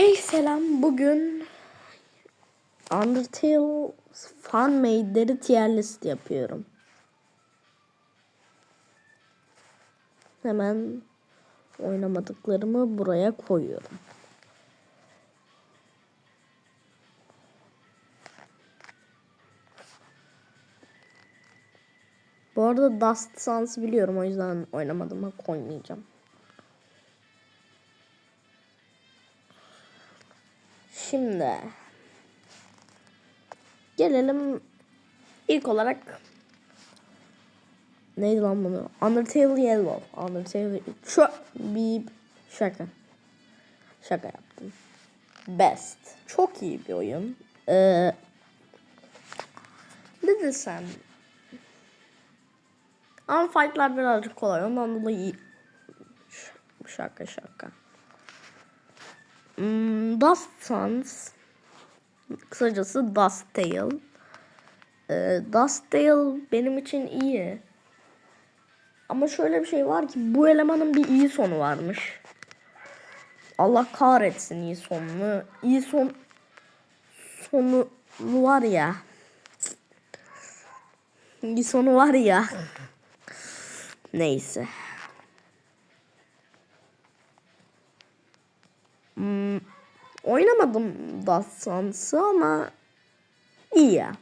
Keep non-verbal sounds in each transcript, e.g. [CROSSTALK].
Hey selam bugün Undertale fan made'leri tier list yapıyorum. Hemen oynamadıklarımı buraya koyuyorum. Bu arada Dust Suns'ı biliyorum o yüzden oynamadım koymayacağım. Şimdi gelelim ilk olarak neydi lan bunu? Undertale Yellow. Undertale şu bir şaka. Şaka yaptım. Best. Çok iyi bir oyun. Ee, ne desem? Ama fightlar birazcık kolay. Ondan dolayı Şaka şaka. Hmm, Dust Suns. Kısacası Dust Tale. Ee, Dust Tale benim için iyi. Ama şöyle bir şey var ki bu elemanın bir iyi sonu varmış. Allah kahretsin iyi sonunu. İyi son sonu var ya. İyi sonu var ya. [LAUGHS] Neyse. Oynamadım Dust Suns'ı ama iyi ya.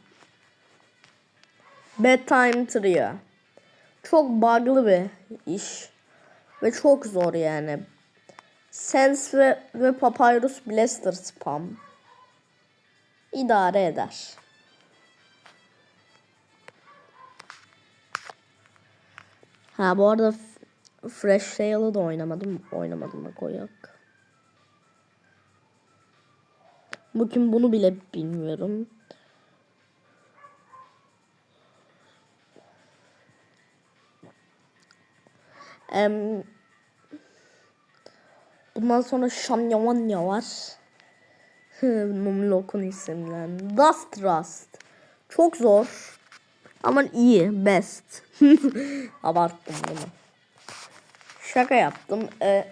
Bedtime Trio. Çok bug'lı bir iş. Ve çok zor yani. Sense ve, ve Papyrus Blaster spam. İdare eder. Ha bu arada Fresh Tale'ı da oynamadım. Oynamadım da koyak. Bu kim bunu bile bilmiyorum. Em, bundan sonra Shanyavanya var. Numlok'un isimlen. Dust Rust. Çok zor. Ama iyi. Best. [LAUGHS] Abarttım bunu. Şaka yaptım. Ee,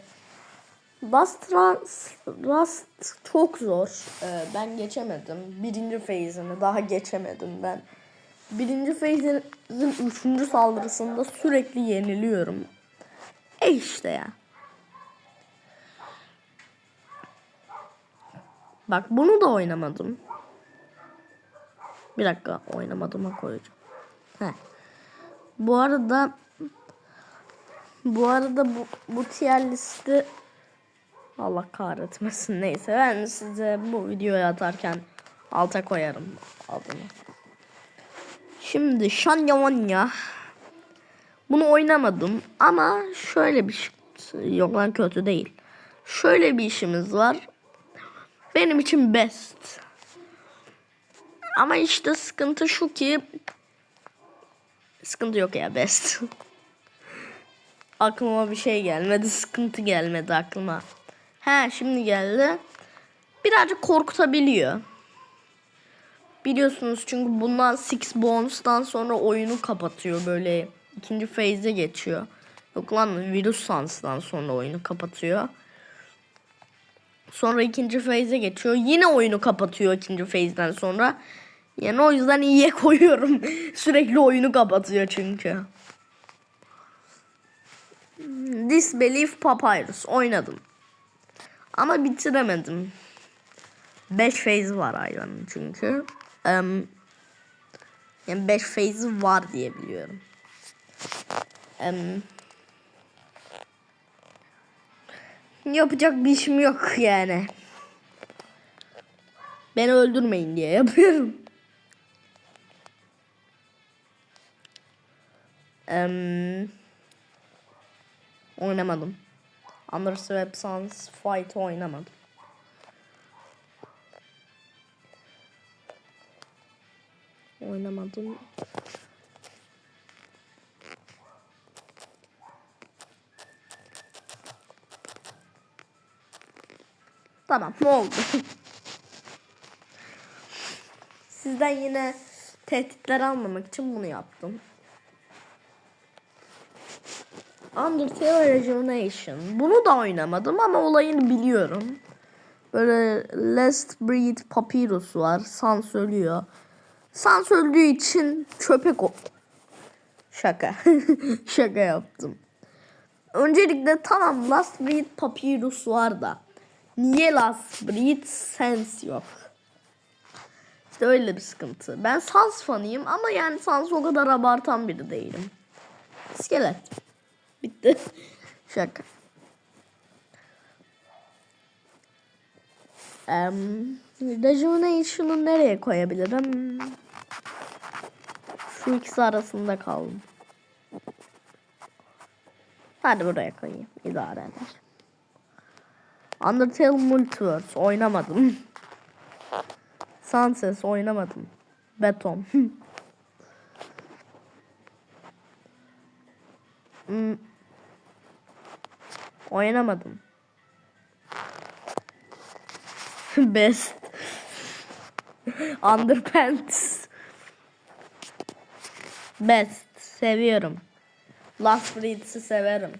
Dust Rust, Rust çok zor. Ee, ben geçemedim. Birinci phase'ini daha geçemedim ben. Birinci phase'in üçüncü saldırısında sürekli yeniliyorum. E işte ya. Bak bunu da oynamadım. Bir dakika oynamadığıma koyacağım. Heh. Bu arada bu arada bu, bu tier listi Allah kahretmesin neyse ben size bu videoyu atarken alta koyarım adını. Şimdi Shanyavanya bunu oynamadım ama şöyle bir şey yok lan kötü değil. Şöyle bir işimiz var. Benim için best. Ama işte sıkıntı şu ki sıkıntı yok ya best. [LAUGHS] aklıma bir şey gelmedi. Sıkıntı gelmedi aklıma. He şimdi geldi. Birazcık korkutabiliyor. Biliyorsunuz çünkü bundan Six Bones'tan sonra oyunu kapatıyor böyle. ikinci phase'e geçiyor. Yok lan Virus Sans'tan sonra oyunu kapatıyor. Sonra ikinci phase'e geçiyor. Yine oyunu kapatıyor ikinci phase'den sonra. Yani o yüzden iyiye [LAUGHS] koyuyorum. Sürekli oyunu kapatıyor çünkü. Disbelief Papyrus oynadım. Ama bitiremedim. 5 phase var hayvanın çünkü. Em, yani 5 phase var diye biliyorum. Em, yapacak bir işim yok yani. Beni öldürmeyin diye yapıyorum. Em, oynamadım. Underswap Sans Fight oynamadım. Oynamadım. Tamam ne oldu? [LAUGHS] Sizden yine tehditler almamak için bunu yaptım. Undertale Rejuvenation. Bunu da oynamadım ama olayını biliyorum. Böyle Last Breed Papyrus var. Sans ölüyor. Sans öldüğü için çöpe ko... Şaka. [LAUGHS] Şaka yaptım. Öncelikle tamam Last Breed Papyrus var da. Niye Last Breed Sans yok? İşte öyle bir sıkıntı. Ben Sans fanıyım ama yani Sans o kadar abartan biri değilim. İskelet. Bitti. [LAUGHS] Şaka. Um, Rejuvenation'ı nereye koyabilirim? Şu ikisi arasında kaldım. Hadi buraya koyayım. İdare eder. Undertale Multiverse oynamadım. [LAUGHS] Sunset oynamadım. Beton. [LAUGHS] hmm. Oynamadım. [LAUGHS] Best. Underpants. Best. Seviyorum. Last Breeds'i severim.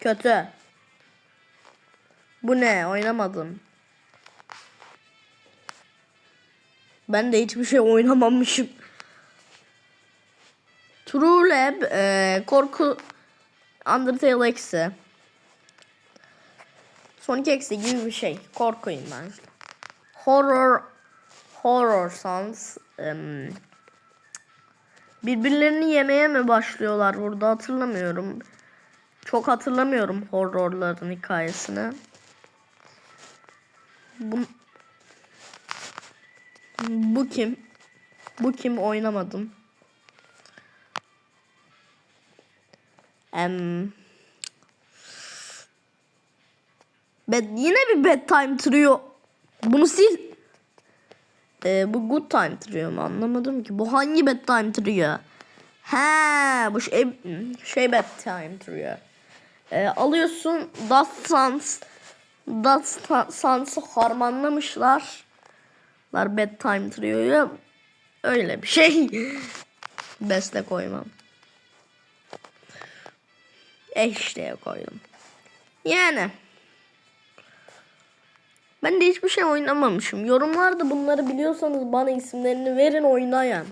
Kötü. Bu ne? Oynamadım. Ben de hiçbir şey oynamamışım. True Lab, e, korku Undertale eksi. Sonic eksi gibi bir şey. Korkuyum ben. Horror Horror Sans. em, birbirlerini yemeye mi başlıyorlar burada hatırlamıyorum. Çok hatırlamıyorum horrorların hikayesini. Bu, bu kim? Bu kim oynamadım. Em, Bed, yine bir bedtime trio. Bunu sil. Ee, bu good time trio mu? Anlamadım ki. Bu hangi bedtime trio? He, bu şey, şey bedtime trio. Ee, alıyorsun Dust Sans Dust Sans'ı harmanlamışlar. Lar bedtime trio'yu. Öyle bir şey. [LAUGHS] Beste koymam. Eşliğe koydum. Yani. Ben de hiçbir şey oynamamışım. Yorumlarda bunları biliyorsanız bana isimlerini verin oynayan.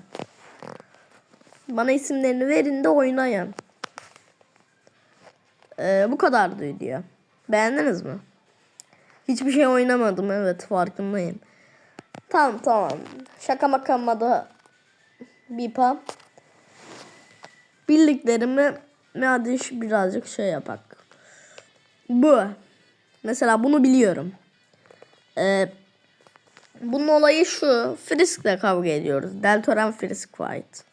Bana isimlerini verin de oynayan. Ee, bu kadardı video. Beğendiniz mi? Hiçbir şey oynamadım evet farkındayım. Tamam tamam. Şaka makama bipa. Bildiklerimi hadi şu birazcık şey yapak. Bu. Mesela bunu biliyorum. Ee, bunun olayı şu. Frisk'le kavga ediyoruz. Deltoran Frisk fight.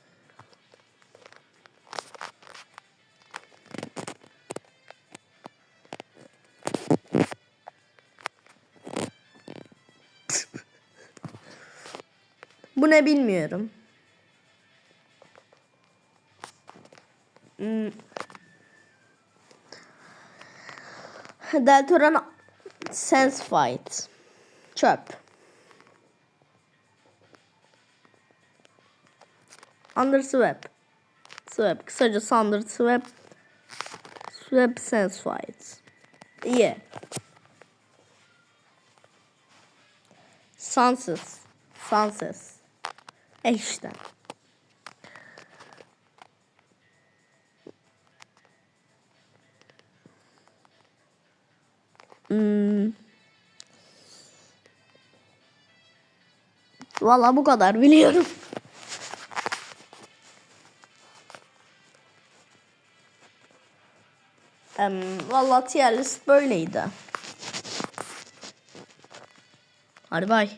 [LAUGHS] Bu ne bilmiyorum. Hmm. Deltoran Sense Fight. Çöp. Under Swap. Kısacası Under Swap. Swap Sense Fight. İyi. Sanses. Sanses. E işte. Hmm. Valla bu kadar biliyorum. Um, Valla tier list böyleydi. Hadi bay.